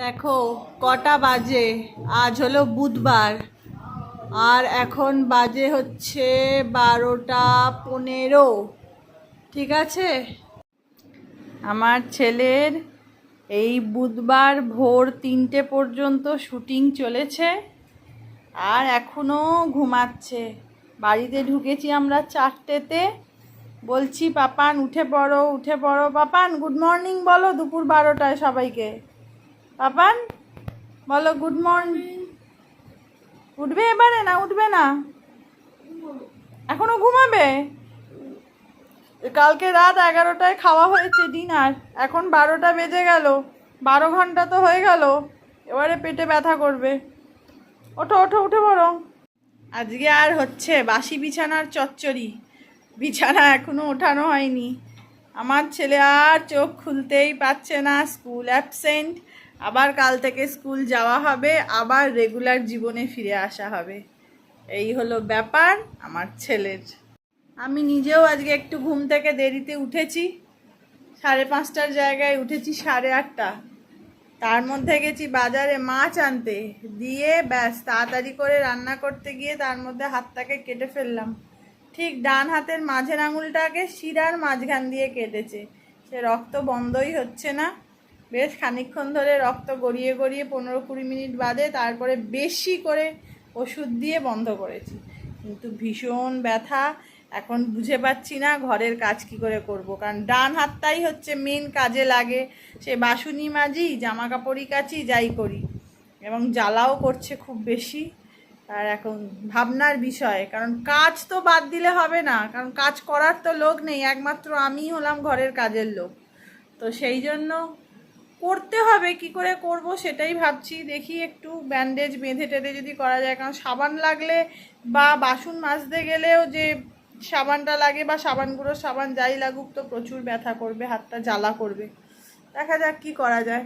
দেখো, কটা বাজে? আজ হলো বুধবার। আর এখন বাজে হচ্ছে বারোটা পনেরো। ঠিক আছে? আমার ছেলের এই বুধবার ভোর তিনটে পর্যন্ত শুটিং চলেছে। আর এখনও ঘুমাচ্ছে। বাড়িতে ঢুকেছি আমরা চারটেতে। বলছি, পাপান, উঠে পড়ো উঠে পড়ো। পাপান গুড মর্নিং বলো দুপুর বারোটায় সবাইকে। পাপান, বলো গুড মর্নিং উঠবে এবারে না, উঠবে না? এখনও ঘুমাবে? কালকে রাত এগারোটায় খাওয়া হয়েছে ডিনার, এখন বারোটা বেজে গেল, বারো ঘণ্টা তো হয়ে গেল, এবারে পেটে ব্যথা করবে। ওঠো ওঠো, উঠে পড়ো। আজকে আর হচ্ছে বাসি বিছানার চচ্চড়ি, বিছানা এখনও ওঠানো হয়নি। আমার ছেলে আর চোখ খুলতেই পাচ্ছে না, স্কুল অ্যাবসেন্ট। আবার কাল থেকে স্কুল যাওয়া হবে, আবার রেগুলার জীবনে ফিরে আসা হবে। এই হলো ব্যাপার আমার ছেলের। আমি নিজেও আজকে একটু ঘুম থেকে দেরিতে উঠেছি। সাড়ে পাঁচটার জায়গায় উঠেছি সাড়ে আটটা। তার মধ্যে গেছি বাজারে মাছ আনতে। দিয়ে ব্যাস, তাড়াতাড়ি করে রান্না করতে গিয়ে তার মধ্যে হাতটাকে কেটে ফেললাম। ঠিক ডান হাতের মাঝের আঙুলটাকে শিরার মাঝখান দিয়ে কেটেছে। সে রক্ত বন্ধই হচ্ছে না। বেশ খানিকক্ষণ ধরে রক্ত গড়িয়ে গড়িয়ে পনেরো কুড়ি মিনিট বাদে তারপরে বেশি করে ওষুধ দিয়ে বন্ধ করেছি। কিন্তু ভীষণ ব্যথা। এখন বুঝে পাচ্ছি না ঘরের কাজ কি করে করব। কারণ ডান হাতটাই হচ্ছে মেন কাজে লাগে। সে বাসুনি মাজি জামা কাপড়ই কাচি, যাই করি। এবং জ্বালাও করছে খুব বেশি। আর এখন ভাবনার বিষয়। কারণ কাজ তো বাদ দিলে হবে না। কারণ কাজ করার তো লোক নেই। একমাত্র আমিই হলাম ঘরের কাজের লোক। তো সেই জন্য করতে হবে, কি করে করব সেটাই ভাবছি। দেখি একটু ব্যান্ডেজ বেঁধে টেঁধে যদি করা যায়, কারণ সাবান লাগলে বা বাসন মাজতে গেলেও যে সাবানটা লাগে বা সাবান গুঁড়ো সাবান যাই লাগুক তো প্রচুর ব্যথা করবে, হাতটা জ্বালা করবে। দেখা যাক কি করা যায়।